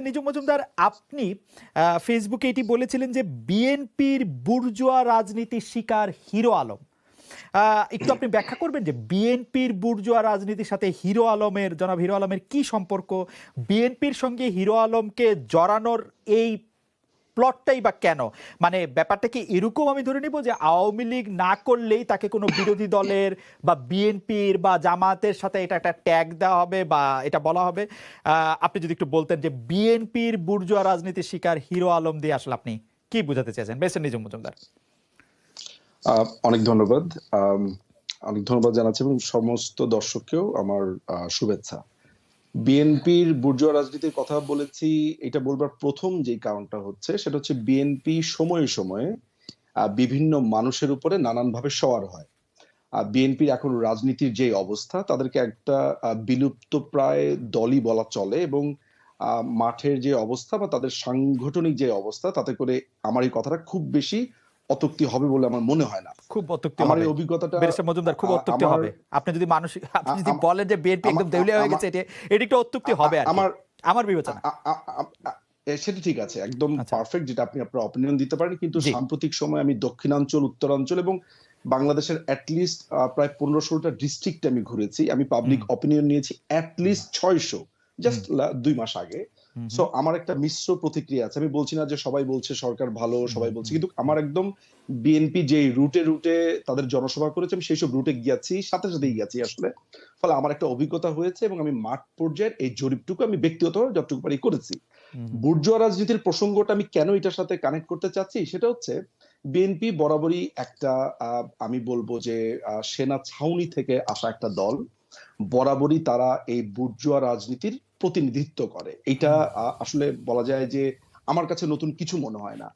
নিজম মজুমদার, আপনি ফেসবুকে এটি বলেছিলেন যে বিএনপির বুর্জোয়া রাজনীতির শিকার হিরো আলম। একটু আপনি ব্যাখ্যা করবেন যে বিএনপির বুর্জোয়া রাজনীতির সাথে হিরো আলমের, জনাব হিরো আলমের কি সম্পর্ক? বিএনপির সঙ্গে হিরো আলমকে জড়ানোর এই প্লটটাই বা কেন? মানে ব্যাপারটা কি এরকম আমি ধরে নিব যে আওয়ামী লীগ না করলেই তাকে কোনো বিরোধী দলের বা বিএনপির বা জামাতের সাথে এটা একটা ট্যাগ দেওয়া হবে বা এটা বলা হবে? আপনি যদি একটু বলতেন যে বিএনপির বুর্জুয়া রাজনীতির শিকার হিরো আলম দিয়ে আসলে আপনি কি বোঝাতে চেয়েছেন? বেসেন নিজম মজুমদার। অনেক ধন্যবাদ। অনেক ধন্যবাদ জানাচ্ছি এবং সমস্ত দর্শককেও আমার শুভেচ্ছা। বিএনপির বুর্জোয়া রাজনীতির কথা বলেছি, এটা বলবার প্রথম যে কারণটা হচ্ছে, সেটা হচ্ছে বিএনপি সময়ে সময়ে বিভিন্ন মানুষের উপরে নানানভাবে সওয়ার হয়। আর বিএনপির এখন রাজনীতির যে অবস্থা, তাদেরকে একটা বিলুপ্ত প্রায় দলই বলা চলে এবং মাঠের যে অবস্থা বা তাদের সাংগঠনিক যে অবস্থা, তাতে করে আমার এই কথাটা খুব বেশি অতক্তি হবে বলে আমার মনে হয় না। খুব অত্যুক্তি আমার এই অভিজ্ঞতাটা বেরেসা মজুমদার খুব অত্যুক্তি হবে। আপনি যদি মানসিক আপনি যদি বলেন যে বিএনপি একদম দেউলিয়া হয়ে গেছে এটা এটা একটু অত্যুক্তি হবে আর আমার আমার বিবেচনা। সেটা ঠিক আছে একদম আচ্ছা। পারফেক্ট যেটা আপনি আপনার অপিনিয়ন দিতে পারেন কিন্তু সাম্প্রতিক সময় আমি দক্ষিণাঞ্চল উত্তরাঞ্চল এবং বাংলাদেশের অ্যাটলিস্ট প্রায় পনেরো ষোলোটা ডিস্ট্রিক্ট আমি ঘুরেছি। আমি পাবলিক অপিনিয়ন নিয়েছি অ্যাটলিস্ট ছয়শো জাস্ট দুই মাস আগে। সো আমার একটা মিশ্র প্রতিক্রিয়া আছে। আমি বলছি না যে সবাই বলছে সরকার ভালো সবাই বলছে কিন্তু আমার একদম বিএনপি যে রুটে রুটে তাদের জনসভা করেছে আমি সেই সব রুটে গিয়েছি সাথে সাথেই গেছি আসলে। ফলে আমার একটা অভিজ্ঞতা হয়েছে এবং আমি মাঠ পর্যায়ের এই জরিপটুকু আমি ব্যক্তিগতভাবে যতটুকু পারি করেছি। বুর্জোয়া রাজনীতির প্রসঙ্গটা আমি কেন এটার সাথে কানেক্ট করতে চাচ্ছি সেটা হচ্ছে বিএনপি বরাবরই একটা আহ, আমি বলব যে সেনা ছাউনি থেকে আসা একটা দল। বরাবরই তারা এই বুর্জোয়া রাজনীতির প্রতিনিধিত্ব করে। এটা আসলে বলা যায় যে আমার কাছে নতুন কিছু মনে হয় না।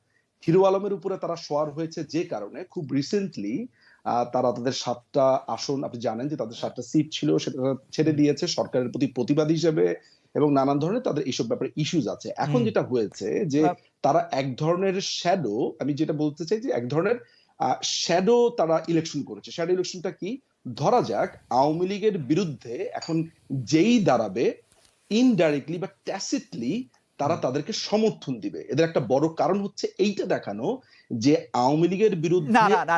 হিরো আলমের উপরে তারা সোয়ার হয়েছে যে কারণে খুব রিসেন্টলি তারা তাদের সাতটা আসন আপনি জানেন যে তাদের সাতটা সিট ছিল সেটা ছেড়ে দিয়েছে সরকারের প্রতি প্রতিবাদ হিসেবে এবং নানান ধরনের তাদের এইসব ব্যাপারে ইস্যুজ আছে। এখন যেটা হয়েছে যে তারা এক ধরনের শ্যাডো আমি যেটা বলতে চাই যে এক ধরনের শ্যাডো তারা ইলেকশন করেছে। শ্যাডো ইলেকশনটা কি? ধরা যাক আওয়ামী লীগের বিরুদ্ধে এখন যেই দাঁড়াবে ইনডাইরেক্টলি বা ট্যাসিটলি তারা তাদেরকে সমর্থন দিবে। এদের একটা বড় কারণ হচ্ছে এইটা দেখানো যে আওয়ামী লীগের বিরুদ্ধে না না না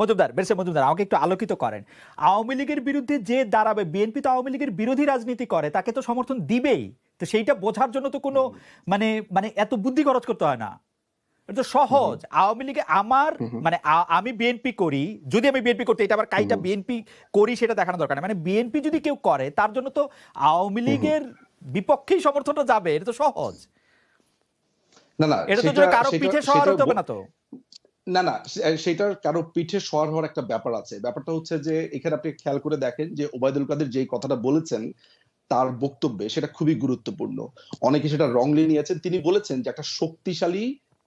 মজুমদার বেরসে মজুমদার আমাকে একটু আলোকিত করেন। আওয়ামী লীগের বিরুদ্ধে যে দাঁড়াবে বিএনপি তো আওয়ামী লীগের বিরোধী রাজনীতি করে তাকে তো সমর্থন দিবেই। তো সেইটা বোঝার জন্য তো কোনো মানে মানে এত বুদ্ধি খরচ করতে হয় না। এটা সহজ। আওয়ামী লীগে আমার মানে আমি বিএনপি করি যদি আমি বিএনপি করতে এটা আবার কাইটা বিএনপি করি সেটা দেখানো দরকার মানে বিএনপি যদি কেউ করে তার জন্য তো আওয়ামী লীগের বিপক্ষেই সমর্থনটা যাবে এটা তো সহজ। না না এটা তো কারও পিঠে সহার সেটা হতে হবে না তো। না না সেটার কারও পিঠে সওয়ার হওয়ার একটা ব্যাপার আছে। ব্যাপারটা হচ্ছে যে এখানে আপনি খেয়াল করে দেখেন যে ওবায়দুল কাদের যেই কথাটা বলেছেন তার বক্তব্যে সেটা খুবই গুরুত্বপূর্ণ। অনেকে সেটা রংলি নিয়েছেন। তিনি বলেছেন যে একটা শক্তিশালী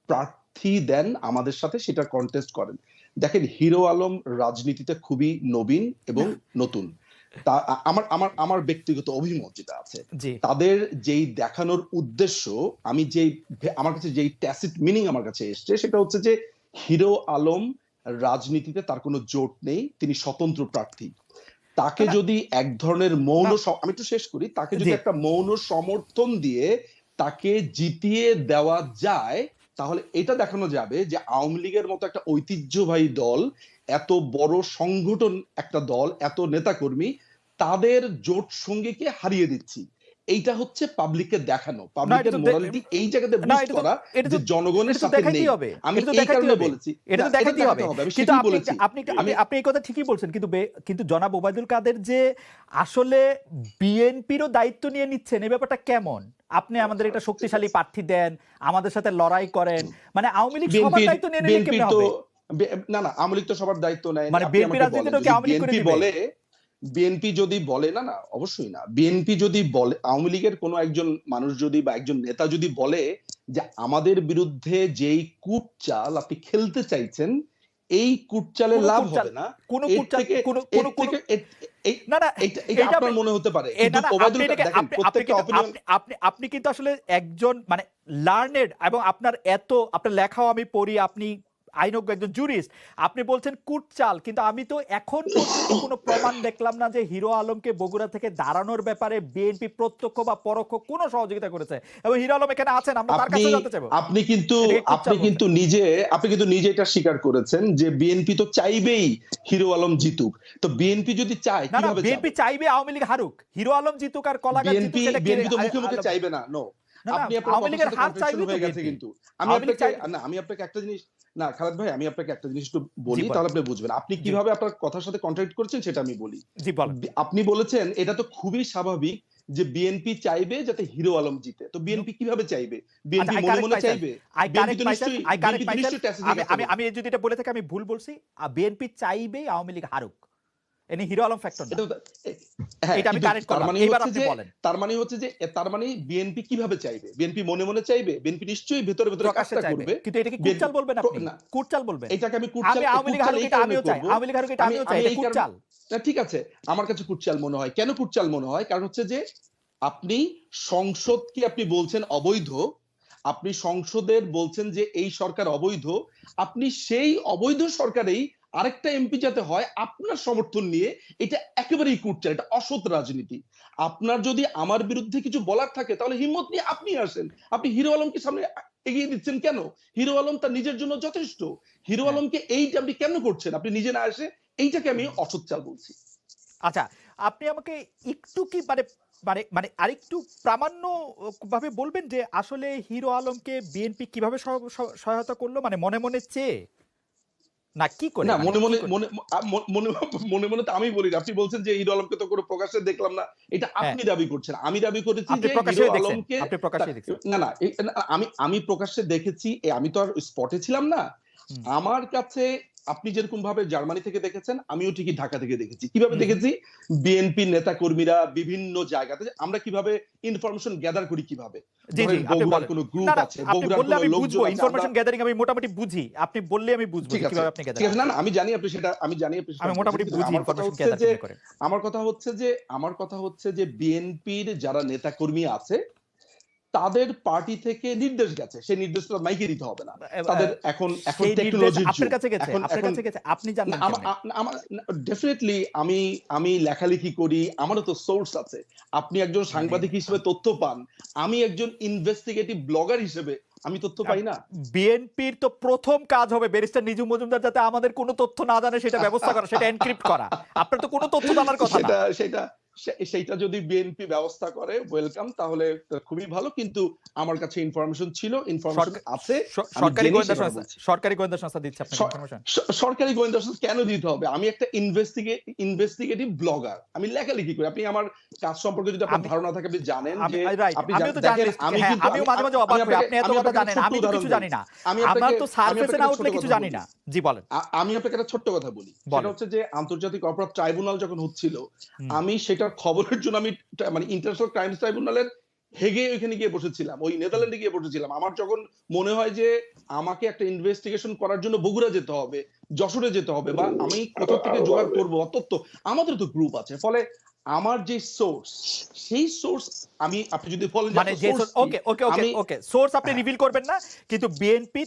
প্রার্থী দেন আমাদের সাথে সেটা কন্টেস্ট করেন। দেখেন হিরো আলম রাজনীতিতে খুবই নবীন এবং নতুন। আমার আমার আমার ব্যক্তিগত অভিমত যেটা আছে তাদের যেই দেখানোর উদ্দেশ্য আমি যেই আমার কাছে যেই ট্যাসিট মিনিং আমার কাছে এসছে সেটা হচ্ছে যে হিরো আলম রাজনীতিতে তার কোনো জোট নেই তিনি স্বতন্ত্র প্রার্থী। তাকে যদি এক ধরনের মৌন আমি একটু শেষ করি তাকে যদি একটা মৌন সমর্থন দিয়ে তাকে জিতিয়ে দেওয়া যায় তাহলে এটা দেখানো যাবে যে আওয়ামী লীগের মতো একটা ঐতিহ্যবাহী দল এত বড় সংগঠন একটা দল এত নেতাকর্মী তাদের জোট সঙ্গীকে হারিয়ে দিচ্ছি। এইটা হচ্ছে পাবলিককে দেখানো। পাবলিকের মোরালিটি এই জায়গাতে বুস্ট করা যে জনগণের সাথে নেই। হবে। আমি তো এই কারণে বলেছি। এটা তো দেখাইতেই হবে। কিন্তু আপনি বলেছি। আপনি আমি আপনি আপনি এই কথা ঠিকই বলছেন কিন্তু কিন্তু জনাব ওবায়দুল কাদের যে আসলে বিএনপিরও দায়িত্ব নিয়ে নিচ্ছেন এই ব্যাপারটা কেমন? আপনি আমাদের একটা শক্তিশালী প্রার্থী দেন আমাদের সাথে লড়াই করেন। মানে আওয়ামী লীগ সবার দায়িত্ব নিয়ে নিলে কেমনে হবে? না না আওয়ামী লীগ তো সবার দায়িত্ব নেয় মানে বিএনপি রাজনীতিটাও কি আওয়ামী লীগ করে দিবে? বলে বিএনপি যদি বলে না না অবশ্যই না। বিএনপি যদি বলে আওয়ামী লীগের কোনো একজন মানুষ যদি বা একজন নেতা যদি বলে যে আমাদের বিরুদ্ধে যেই কূট চাল আপনি খেলতে চাইছেন এই কুটচালে লাভ হবে না। কোন কুটচাল কোন কোন কোনো- না না এটা আপনার মনে হতে পারে। আপনি আপনি কিন্তু আসলে একজন মানে লার্নেড এবং আপনার এত আপনার লেখাও আমি পড়ি আপনি আইনজ্ঞ একজন জুরিস্ট আপনি বলছেন কুটচাল কিন্তু আমি তো এখন পর্যন্ত কোনো প্রমাণ দেখলাম না যে হিরো আলমকে বগুড়া থেকে দাঁড়ানোর ব্যাপারে বিএনপি প্রত্যক্ষ বা পরোক্ষ কোনো সহযোগিতা করেছে। এবং হিরো আলম এখানে আছেন আমরা তার কাছে জানতে চাইব। আপনি কিন্তু আপনি কিন্তু নিজে আপনি কিন্তু নিজে এটা স্বীকার করেছেন যে বিএনপি তো চাইবেই হিরো আলম জিতুক। তো বিএনপি যদি চায় কীভাবে বিএনপি চাইবে আওয়ামী লীগ হারুক। হিরো আলম জিতুক আর কলাগার জিতুক সেটা বিএনপি তো মুখে মুখে চাইবে না নো আপনি আপনার হাত চাইবে গেছে কিন্তু। আমি আপনাকে না আমি আপনাকে একটা জিনিস না খালেদ ভাই আমি আপনাকে একটা জিনিস একটু বলি তাহলে আপনি বুঝবেন। আপনি কীভাবে আপনার কথার সাথে কন্ট্রাক্ট করছেন সেটা আমি বলি। আপনি বলেছেন এটা তো খুবই স্বাভাবিক যে বিএনপি চাইবে যাতে হিরো আলম জিতে। তো বিএনপি কীভাবে চাইবে? বিএনপি আচ্ছা, মনে মনে চাইবে? আমি আমি যদি এটা বলে থাকি আমি ভুল বলছি। বিএনপি চাইবে আওয়ামী লীগ হারুক। এনে হিরো আলম ফ্যাক্টর এটা হ্যাঁ, আমি তার করলাম। মানে এবার হচ্ছে আপনি যে- বলেন। তার মানে হচ্ছে যে তার মানে বিএনপি কীভাবে চাইবে? বিএনপি মনে মনে চাইবে? বিএনপি নিশ্চয়ই ভেতরে ভেতরে কাজটা করবে। কিন্তু কুটচাল বলবেন আপনি। কুটচাল বলবেন। এটাকে আমি আমি আওয়ামী লীগ কুটচাল হারুক এটা আমিও চাই। আওয়ামী লীগ হারুক এটা আমিও চাই। এটা কুটচাল। ঠিক আছে। আমার কাছে কুটচাল মনে হয়। কেন কুটচাল মনে হয়? কারণ হচ্ছে যে আপনি সংসদ কি আপনি বলছেন অবৈধ? আপনি সংসদের বলছেন যে এই সরকার অবৈধ। আপনি সেই অবৈধ সরকারেই আরেকটা এমপি যাতে হয় আপনার সমর্থন নিয়ে এটা একেবারেই কুটচাল এটা অসৎ রাজনীতি। আপনার যদি আমার বিরুদ্ধে কিছু বলার থাকে তাহলে হিম্মত নিয়ে আপনি আসেন। আপনি হিরো আলমকে সামনে এগিয়ে দিচ্ছেন কেন? হিরো আলম তার নিজের জন্য যথেষ্ট। হিরো হ্যাঁ। আলমকে এইটা আপনি কেন করছেন? আপনি নিজে না এসে এইটাকে আমি অসৎ চাল বলছি। আচ্ছা আপনি আমাকে একটু কি মানে মানে মানে আরেকটু প্রামাণ্য ভাবে বলবেন যে আসলে হিরো আলমকে বিএনপি কীভাবে সহ- সহ- সহায়তা করল? মানে মনে মনে চেয়ে? না কি করে? না মানে মনে মনে মনে মনে তো আমি বলি আপনি বলছেন যে হিরো আলমকে তো কোনো প্রকাশ্যে দেখলাম না। এটা আপনি দাবি করছেন। আমি দাবি করেছি হ্যাঁ। যে হিরো আলমকে আপনি প্রকাশ্যে দেখছেন। না না আমি আমি প্রকাশ্যে দেখেছি আমি তো আর স্পটে ছিলাম না। আমার কাছে আপনি যেরকম ভাবে জার্মানি থেকে দেখেছেন আমিও ঠিকই ঢাকা থেকে দেখেছি। কীভাবে দেখেছি? বিএনপি নেতা কর্মীরা বিভিন্ন জায়গাতে আমরা কীভাবে ইনফরমেশন গ্যাদার করি কীভাবে? জি জি ধরেন আপনি বগুড়ার কোনো গ্রুপ না না আছে বগুড়ার কোনো লোকজন ইনফরমেশন গ্যাদারিং আমি মোটামুটি বুঝি। আপনি বললে আমি বুঝব ঠিক কীভাবে আপনি ঠিক আছে না আমি জানি আপনি সেটা আমি জানি আপনি আমি মোটামুটি বুঝি আমার কথা ইনফরমেশন হচ্ছে যে করে। আমার কথা হচ্ছে যে আমার কথা হচ্ছে যে বিএনপির যারা নেতাকর্মী আছে তাদের পার্টি থেকে নির্দেশ গেছে। সেই নির্দেশটা মাইকে দিতে হবে না। তাদের এখন এখন নির্দেশ টেকনোলজির আপনার কাছে গেছে আপনার কাছে গেছে আপনি কেমনে? আমার ডেফিনেটলি আমি আমি লেখালেখি করি আমারও তো সোর্স আছে। আপনি একজন সাংবাদিক হিসেবে তথ্য পান আমি একজন ইনভেস্টিগেটিভ ব্লগার হিসেবে আমি তথ্য পাই না। বিএনপির তো প্রথম কাজ হবে ব্যারিস্টার নিজু মজুমদার যাতে আমাদের কোনো তথ্য না জানে সেটা ব্যবস্থা করা সেটা এনক্রিপ্ট করা। আপনার তো কোনো তথ্য জানার কথা না। সেটা সেটা সেইটা যদি বিএনপি ব্যবস্থা করে ওয়েলকাম তাহলে খুবই ভালো কিন্তু আমার কাছে ইনফরমেশন ছিল ইনফরমেশন আছে সরকারি গোয়েন্দা সংস্থা সরকারি গোয়েন্দা সংস্থা দিচ্ছে আপনাকে ইনফরমেশন সরকারি গোয়েন্দা সংস্থা কেন দিতে হবে? আমি একটা ইনভেস্টিগে ইনভেস্টিগেটিভ ব্লগার আমি লেখালেখি করি। আপনি আমার কাজ সম্পর্কে যদি আপনার ধারণা থাকে আপনি জানেন যে আপনি দেখেন, আমি হ্যাঁ কিন্তু আমিও আমি- মাঝে মাঝে অবাক হই আপনি এত কথা জানেন আমি কিছু জানি না। আমি আমার আপনাকে তো সারফেসে উঠলে ছোট্ট কিছু কথা জানি বলি। না। জি বলেন। আমি আপনাকে একটা ছোট্ট কথা বলি। সেটা হচ্ছে যে আন্তর্জাতিক অপরাধ ট্রাইব্যুনাল যখন হচ্ছিল। আমি সেটার খবরের জন্য আমি মানে ইন্টারন্যাশনাল ক্রাইমস ট্রাইব্যুনালের হেগে ওইখানে গিয়ে বসেছিলাম ওই নেদারল্যান্ডে গিয়ে বসেছিলাম আমার যখন মনে হয় যে আমাকে একটা ইনভেস্টিগেশন করার জন্য বগুড়া যেতে হবে যশোরে যেতে হবে বা আমি কোথা থেকে জোগাড় করব অতত্য আমাদের তো গ্রুপ আছে ফলে আমার যে সোর্স সেই সোর্স আমি আপনি যদি বলেন মানে যে ওকে ওকে ওকে ওকে সোর্স আপনি হ্যাঁ। রিভিল করবেন না কিন্তু বিএনপি